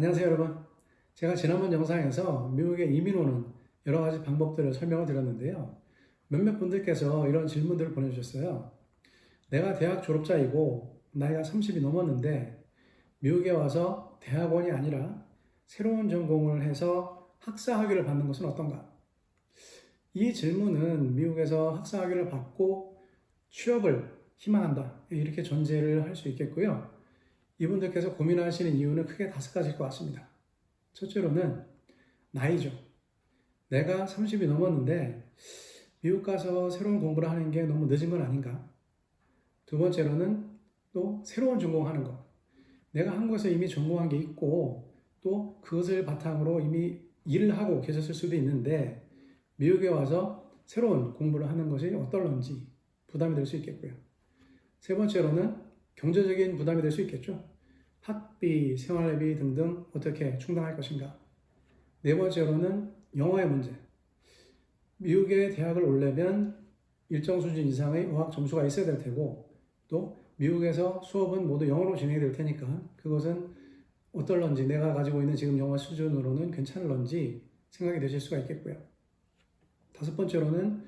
안녕하세요 여러분. 제가 지난번 영상에서 미국에 이민 오는 여러 가지 방법들을 설명을 드렸는데요. 몇몇 분들께서 이런 질문들을 보내주셨어요. 내가 대학 졸업자이고 나이가 30이 넘었는데 미국에 와서 대학원이 아니라 새로운 전공을 해서 학사 학위를 받는 것은 어떤가? 이 질문은 미국에서 학사 학위를 받고 취업을 희망한다. 이렇게 전제를 할 수 있겠고요. 이분들께서 고민하시는 이유는 크게 다섯 가지일 것 같습니다. 첫째로는 나이죠. 내가 30이 넘었는데 미국 가서 새로운 공부를 하는 게 너무 늦은 건 아닌가? 두 번째로는 또 새로운 전공하는 것. 내가 한국에서 이미 전공한 게 있고 또 그것을 바탕으로 이미 일을 하고 계셨을 수도 있는데 미국에 와서 새로운 공부를 하는 것이 어떨런지 부담이 될 수 있겠고요. 세 번째로는 경제적인 부담이 될 수 있겠죠. 학비, 생활비 등등 어떻게 충당할 것인가. 네 번째로는 영어의 문제. 미국의 대학을 오려면 일정 수준 이상의 어학 점수가 있어야 될 테고 또 미국에서 수업은 모두 영어로 진행이 될 테니까 그것은 어떨런지 내가 가지고 있는 지금 영어 수준으로는 괜찮을런지 생각이 되실 수가 있겠고요. 다섯 번째로는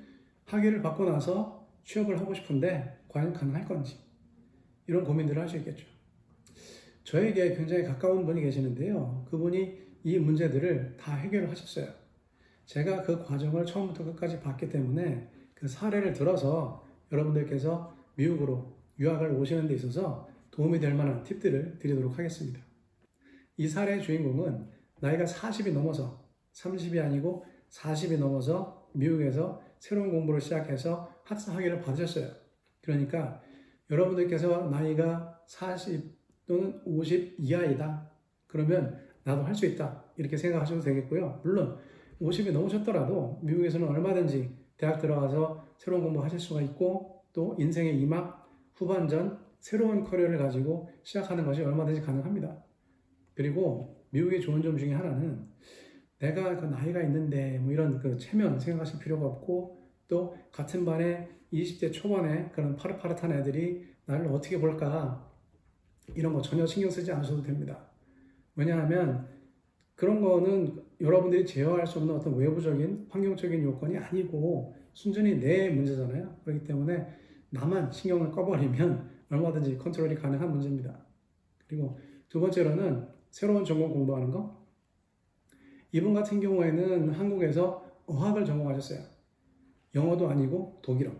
학위를 받고 나서 취업을 하고 싶은데 과연 가능할 건지 이런 고민들을 할 수 있겠죠. 저에게 굉장히 가까운 분이 계시는데요. 그분이 이 문제들을 다 해결을 하셨어요. 제가 그 과정을 처음부터 끝까지 봤기 때문에 그 사례를 들어서 여러분들께서 미국으로 유학을 오시는 데 있어서 도움이 될 만한 팁들을 드리도록 하겠습니다. 이 사례의 주인공은 나이가 40이 넘어서 30이 아니고 40이 넘어서 미국에서 새로운 공부를 시작해서 학사 학위를 받으셨어요. 그러니까 여러분들께서 나이가 40 또는 50 이하이다. 그러면 나도 할 수 있다. 이렇게 생각하셔도 되겠고요. 물론 50이 넘으셨더라도 미국에서는 얼마든지 대학 들어가서 새로운 공부 하실 수가 있고 또 인생의 이막 후반전 새로운 커리어를 가지고 시작하는 것이 얼마든지 가능합니다. 그리고 미국의 좋은 점 중에 하나는 내가 그 나이가 있는데 뭐 이런 그 체면 생각하실 필요가 없고 또 같은 반에 20대 초반에 그런 파릇파릇한 애들이 나를 어떻게 볼까 이런 거 전혀 신경 쓰지 않으셔도 됩니다. 왜냐하면 그런 거는 여러분들이 제어할 수 없는 어떤 외부적인 환경적인 요건이 아니고 순전히 내 문제잖아요. 그렇기 때문에 나만 신경을 꺼버리면 얼마든지 컨트롤이 가능한 문제입니다. 그리고 두 번째로는 새로운 전공 공부하는 거. 이분 같은 경우에는 한국에서 어학을 전공하셨어요. 영어도 아니고 독일어.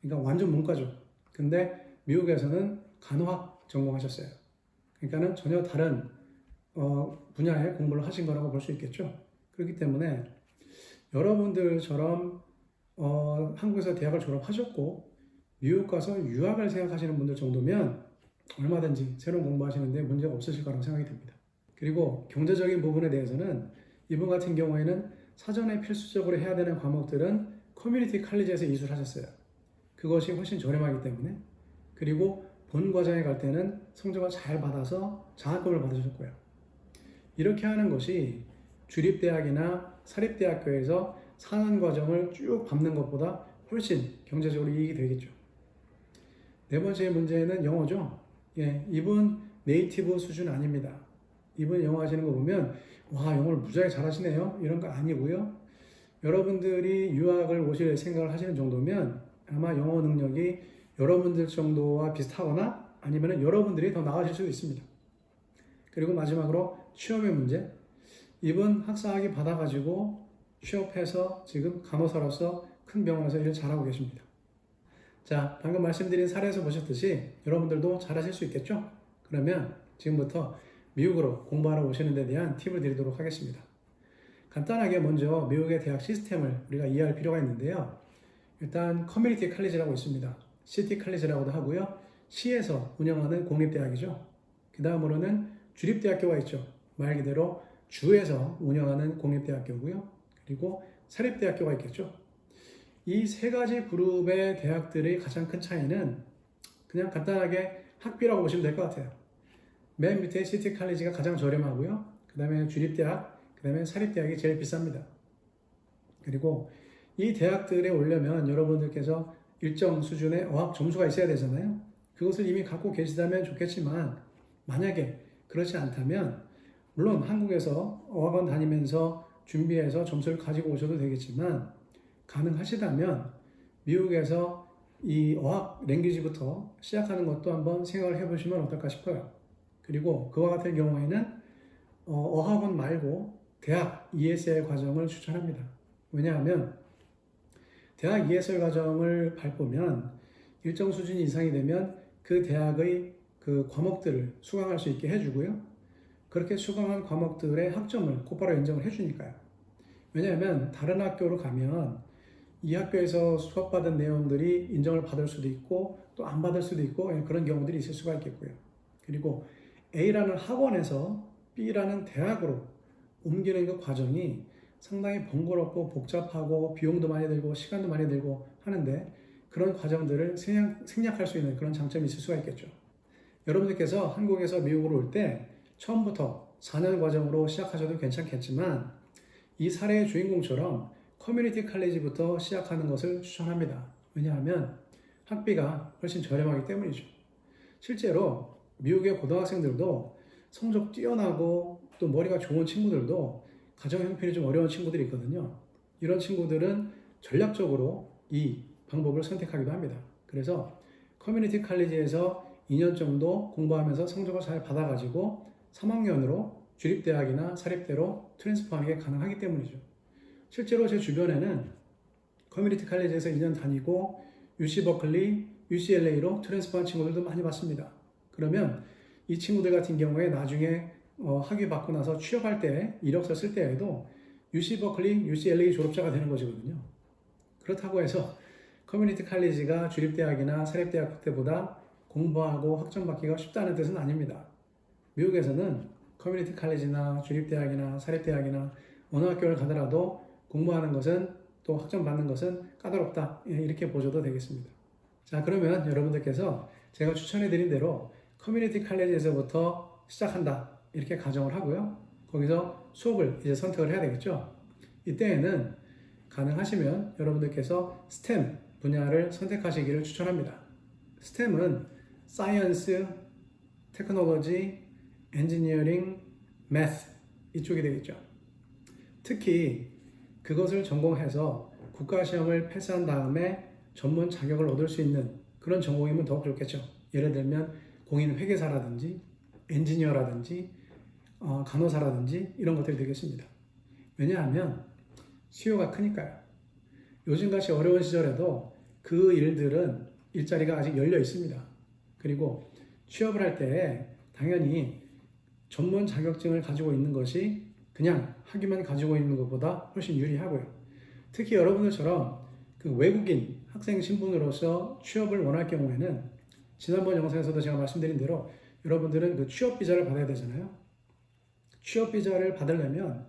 그러니까 완전 문과죠. 근데 미국에서는 간호학 전공하셨어요. 그러니까는 전혀 다른 어, 분야의 공부를 하신 거라고 볼 수 있겠죠. 그렇기 때문에 여러분들처럼 어, 한국에서 대학을 졸업하셨고 미국 가서 유학을 생각하시는 분들 정도면 얼마든지 새로운 공부하시는데 문제가 없으실 거라고 생각이 됩니다. 그리고 경제적인 부분에 대해서는 이분 같은 경우에는 사전에 필수적으로 해야 되는 과목들은 커뮤니티 칼리지에서 이수하셨어요. 그것이 훨씬 저렴하기 때문에 그리고 본 과정에 갈 때는 성적을 잘 받아서 장학금을 받으셨고요. 이렇게 하는 것이 주립대학이나 사립대학교에서 4년 과정을 쭉 밟는 것보다 훨씬 경제적으로 이익이 되겠죠. 네 번째 문제는 영어죠. 예, 이분 네이티브 수준 아닙니다. 이분 영어 하시는 거 보면 와 영어를 무지하게 잘하시네요. 이런 거 아니고요. 여러분들이 유학을 오실 생각을 하시는 정도면 아마 영어 능력이 여러분들 정도와 비슷하거나 아니면 여러분들이 더 나아질 수도 있습니다. 그리고 마지막으로 취업의 문제. 이분 학사학위 받아가지고 취업해서 지금 간호사로서 큰 병원에서 일을 잘하고 계십니다. 자, 방금 말씀드린 사례에서 보셨듯이 여러분들도 잘하실 수 있겠죠? 그러면 지금부터 미국으로 공부하러 오시는 데 대한 팁을 드리도록 하겠습니다. 간단하게 먼저 미국의 대학 시스템을 우리가 이해할 필요가 있는데요. 일단 커뮤니티 칼리지라고 있습니다. 시티 칼리지라고도 하고요. 시에서 운영하는 공립대학이죠. 그 다음으로는 주립대학교가 있죠. 말 그대로 주에서 운영하는 공립대학교고요. 그리고 사립대학교가 있겠죠. 이 세 가지 그룹의 대학들의 가장 큰 차이는 그냥 간단하게 학비라고 보시면 될 것 같아요. 맨 밑에 시티 칼리지가 가장 저렴하고요. 그 다음에 주립대학, 그 다음에 사립대학이 제일 비쌉니다. 그리고 이 대학들에 오려면 여러분들께서 일정 수준의 어학 점수가 있어야 되잖아요. 그것을 이미 갖고 계시다면 좋겠지만 만약에 그렇지 않다면 물론 한국에서 어학원 다니면서 준비해서 점수를 가지고 오셔도 되겠지만 가능하시다면 미국에서 이 어학 랭귀지부터 시작하는 것도 한번 생각을 해보시면 어떨까 싶어요. 그리고 그와 같은 경우에는 어, 학원 말고 대학 ESL 과정을 추천합니다. 왜냐하면 대학 ESL 과정을 밟으면 일정 수준 이상이 되면 그 대학의 그 과목들을 수강할 수 있게 해주고요. 그렇게 수강한 과목들의 학점을 곧바로 인정을 해주니까요. 왜냐하면 다른 학교로 가면 이 학교에서 수업받은 내용들이 인정을 받을 수도 있고 또 안 받을 수도 있고 예, 그런 경우들이 있을 수가 있겠고요. 그리고 A라는 학원에서 B라는 대학으로 옮기는 그 과정이 상당히 번거롭고 복잡하고 비용도 많이 들고 시간도 많이 들고 하는데 그런 과정들을 생략, 생략 할 수 있는 그런 장점이 있을 수가 있겠죠. 여러분들께서 한국에서 미국으로 올 때 처음부터 4년 과정으로 시작하셔도 괜찮겠지만 이 사례의 주인공처럼 커뮤니티 칼리지부터 시작하는 것을 추천합니다. 왜냐하면 학비가 훨씬 저렴하기 때문이죠. 실제로 미국의 고등학생들도 성적 뛰어나고 또 머리가 좋은 친구들도 가정 형편이 좀 어려운 친구들이 있거든요. 이런 친구들은 전략적으로 이 방법을 선택하기도 합니다. 그래서 커뮤니티 칼리지에서 2년 정도 공부하면서 성적을 잘 받아가지고 3학년으로 주립대학이나 사립대로 트랜스퍼하는 게 가능하기 때문이죠. 실제로 제 주변에는 커뮤니티 칼리지에서 2년 다니고 UC 버클리, UCLA로 트랜스퍼한 친구들도 많이 봤습니다. 그러면 이 친구들 같은 경우에 나중에 어, 학위 받고 나서 취업할 때 이력서 쓸 때에도 UC 버클리, UCLA 졸업자가 되는 것이거든요. 그렇다고 해서 커뮤니티 칼리지가 주립대학이나 사립대학 때보다 공부하고 학점 받기가 쉽다는 뜻은 아닙니다. 미국에서는 커뮤니티 칼리지나 주립대학이나 사립대학이나 어느 학교를 가더라도 공부하는 것은 또 학점 받는 것은 까다롭다 예, 이렇게 보셔도 되겠습니다. 자 그러면 여러분들께서 제가 추천해드린 대로 커뮤니티 칼리지에서부터 시작한다 이렇게 가정을 하고요. 거기서 수업을 이제 선택을 해야 되겠죠. 이때에는 가능하시면 여러분들께서 스템 분야를 선택하시기를 추천합니다. 스템은 사이언스, 테크놀로지, 엔지니어링, 매스 이쪽이 되겠죠. 특히 그것을 전공해서 국가시험을 패스한 다음에 전문 자격을 얻을 수 있는 그런 전공이면 더욱 좋겠죠. 예를 들면 공인회계사라든지 엔지니어라든지 어, 간호사라든지 이런 것들이 되겠습니다. 왜냐하면 수요가 크니까요. 요즘같이 어려운 시절에도 그 일들은 일자리가 아직 열려 있습니다. 그리고 취업을 할 때 당연히 전문 자격증을 가지고 있는 것이 그냥 학위만 가지고 있는 것보다 훨씬 유리하고요. 특히 여러분들처럼 그 외국인 학생 신분으로서 취업을 원할 경우에는 지난번 영상에서도 제가 말씀드린 대로 여러분들은 그 취업 비자를 받아야 되잖아요. 취업 비자를 받으려면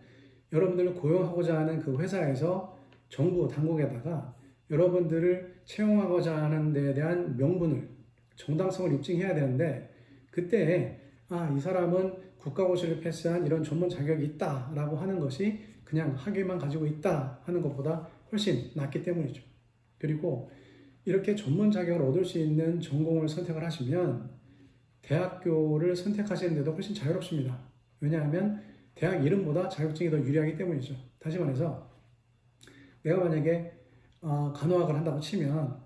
여러분들을 고용하고자 하는 그 회사에서 정부 당국에다가 여러분들을 채용하고자 하는 데에 대한 명분을 정당성을 입증해야 되는데 그때 아 이 사람은 국가고시를 패스한 이런 전문 자격이 있다라고 하는 것이 그냥 학위만 가지고 있다 하는 것보다 훨씬 낫기 때문이죠. 그리고 이렇게 전문 자격을 얻을 수 있는 전공을 선택을 하시면 대학교를 선택하시는데도 훨씬 자유롭습니다. 왜냐하면 대학 이름보다 자격증이 더 유리하기 때문이죠. 다시 말해서 내가 만약에 어, 간호학을 한다고 치면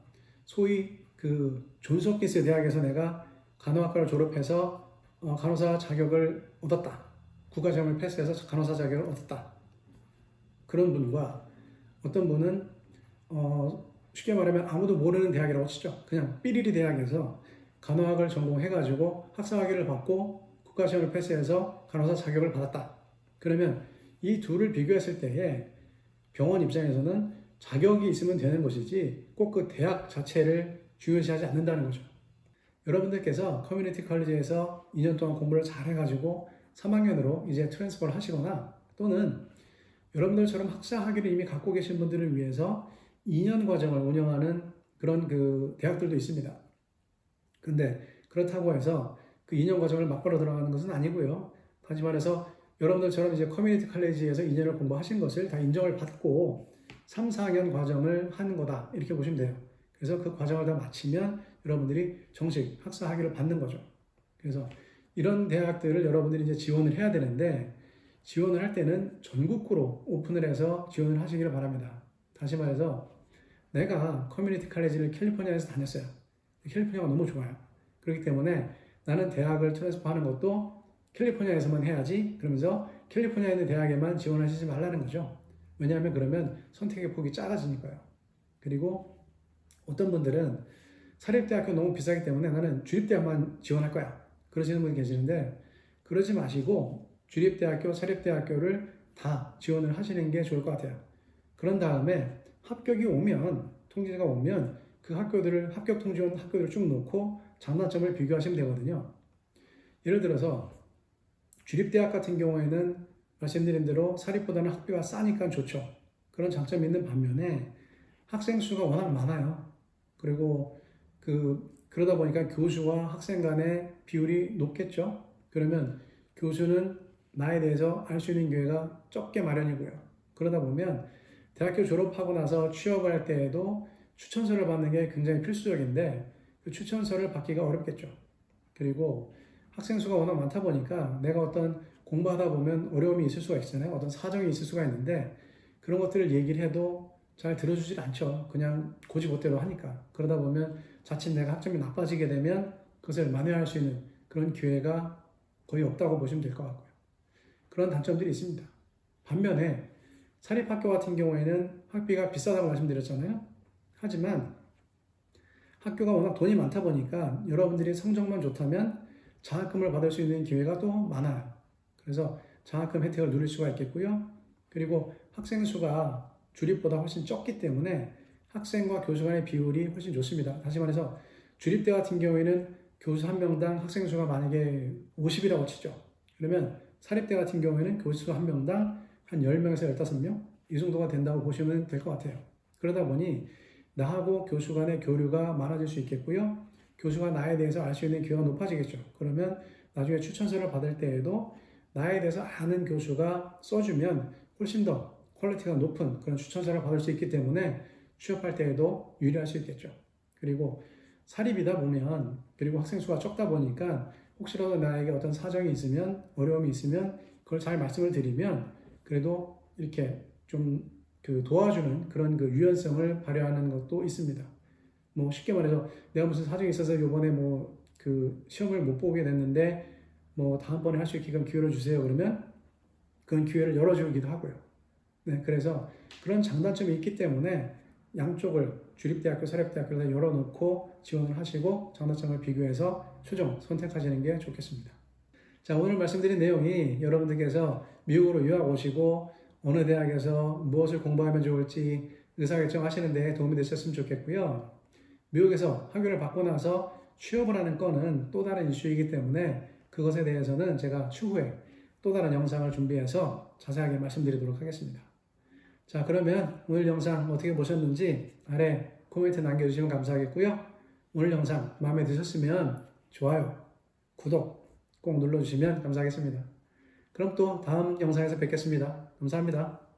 소위 그 존스홉킨스 대학에서 내가 간호학과를 졸업해서 어, 간호사 자격을 얻었다. 국가시험을 패스해서 간호사 자격을 얻었다. 그런 분과 어떤 분은 어, 쉽게 말하면 아무도 모르는 대학이라고 치죠. 그냥 삐리리 대학에서 간호학을 전공해가지고 학사학위를 받고 국가시험을 패스해서 간호사 자격을 받았다. 그러면 이 둘을 비교했을 때에 병원 입장에서는 자격이 있으면 되는 것이지 꼭 그 대학 자체를 중요시하지 않는다는 거죠. 여러분들께서 커뮤니티 컬리지에서 2년 동안 공부를 잘 해가지고 3학년으로 이제 트랜스퍼를 하시거나 또는 여러분들처럼 학사 학위를 이미 갖고 계신 분들을 위해서 2년 과정을 운영하는 그런 그 대학들도 있습니다. 근데 그렇다고 해서 그 2년 과정을 막바로 들어가는 것은 아니고요. 다시 말해서 여러분들처럼 이제 커뮤니티 칼리지에서 2년을 공부하신 것을 다 인정을 받고 3, 4학년 과정을 하는 거다. 이렇게 보시면 돼요. 그래서 그 과정을 다 마치면 여러분들이 정식 학사 학위를 받는 거죠. 그래서 이런 대학들을 여러분들이 이제 지원을 해야 되는데 지원을 할 때는 전국구로 오픈을 해서 지원을 하시기를 바랍니다. 다시 말해서 내가 커뮤니티 칼레지를 캘리포니아에서 다녔어요. 캘리포니아가 너무 좋아요. 그렇기 때문에 나는 대학을 트랜스퍼하는 것도 캘리포니아에서만 해야지 그러면서 캘리포니아에 있는 대학에만 지원하시지 말라는 거죠. 왜냐하면 그러면 선택의 폭이 작아지니까요. 그리고 어떤 분들은 사립대학교 너무 비싸기 때문에 나는 주립대학만 지원할 거야. 그러시는 분이 계시는데 그러지 마시고 주립대학교, 사립대학교를 다 지원을 하시는 게 좋을 것 같아요. 그런 다음에 합격이 오면 통지가 오면 그 학교들을 합격 통지원 학교를 쭉 놓고 장단점을 비교하시면 되거든요. 예를 들어서 주립대학 같은 경우에는 말씀드린 대로 사립보다는 학비가 싸니까 좋죠. 그런 장점이 있는 반면에 학생 수가 워낙 많아요. 그리고 그 그러다 보니까 교수와 학생 간의 비율이 높겠죠. 그러면 교수는 나에 대해서 알 수 있는 기회가 적게 마련이고요. 그러다 보면 대학교 졸업하고 나서 취업을 할 때에도 추천서를 받는 게 굉장히 필수적인데 그 추천서를 받기가 어렵겠죠. 그리고 학생 수가 워낙 많다 보니까 내가 어떤 공부하다 보면 어려움이 있을 수가 있잖아요. 어떤 사정이 있을 수가 있는데 그런 것들을 얘기를 해도 잘 들어주질 않죠. 그냥 고지못대로 하니까. 그러다 보면 자칫 내가 학점이 나빠지게 되면 그것을 만회할 수 있는 그런 기회가 거의 없다고 보시면 될 것 같고요. 그런 단점들이 있습니다. 반면에 사립학교 같은 경우에는 학비가 비싸다고 말씀드렸잖아요. 하지만 학교가 워낙 돈이 많다 보니까 여러분들이 성적만 좋다면 장학금을 받을 수 있는 기회가 또 많아요. 그래서 장학금 혜택을 누릴 수가 있겠고요. 그리고 학생 수가 주립보다 훨씬 적기 때문에 학생과 교수 간의 비율이 훨씬 좋습니다. 다시 말해서 주립대 같은 경우에는 교수 한 명당 학생 수가 만약에 50이라고 치죠. 그러면 사립대 같은 경우에는 교수 한 명당 한 10명에서 15명 이 정도가 된다고 보시면 될 것 같아요. 그러다 보니 나하고 교수 간의 교류가 많아질 수 있겠고요. 교수가 나에 대해서 알 수 있는 기회가 높아지겠죠. 그러면 나중에 추천서를 받을 때에도 나에 대해서 아는 교수가 써주면 훨씬 더 퀄리티가 높은 그런 추천서를 받을 수 있기 때문에 취업할 때에도 유리할 수 있겠죠. 그리고 사립이다 보면 그리고 학생 수가 적다 보니까 혹시라도 나에게 어떤 사정이 있으면 어려움이 있으면 그걸 잘 말씀을 드리면 그래도 이렇게 좀 그 도와주는 그런 그 유연성을 발휘하는 것도 있습니다. 뭐 쉽게 말해서 내가 무슨 사정이 있어서 이번에 뭐 그 시험을 못 보게 됐는데 뭐 다음번에 할 수 있게끔 기회를 주세요 그러면 그런 기회를 열어주기도 하고요. 네, 그래서 그런 장단점이 있기 때문에 양쪽을 주립대학교, 사립대학교 다 열어놓고 지원을 하시고 장단점을 비교해서 최종 선택하시는 게 좋겠습니다. 자, 오늘 말씀드린 내용이 여러분들께서 미국으로 유학 오시고 어느 대학에서 무엇을 공부하면 좋을지 의사결정 하시는데 도움이 되셨으면 좋겠고요. 미국에서 학위를 받고 나서 취업을 하는 건은 또 다른 이슈이기 때문에 그것에 대해서는 제가 추후에 또 다른 영상을 준비해서 자세하게 말씀드리도록 하겠습니다. 자, 그러면 오늘 영상 어떻게 보셨는지 아래 코멘트 남겨주시면 감사하겠고요. 오늘 영상 마음에 드셨으면 좋아요, 구독 꼭 눌러주시면 감사하겠습니다. 그럼 또 다음 영상에서 뵙겠습니다. 감사합니다.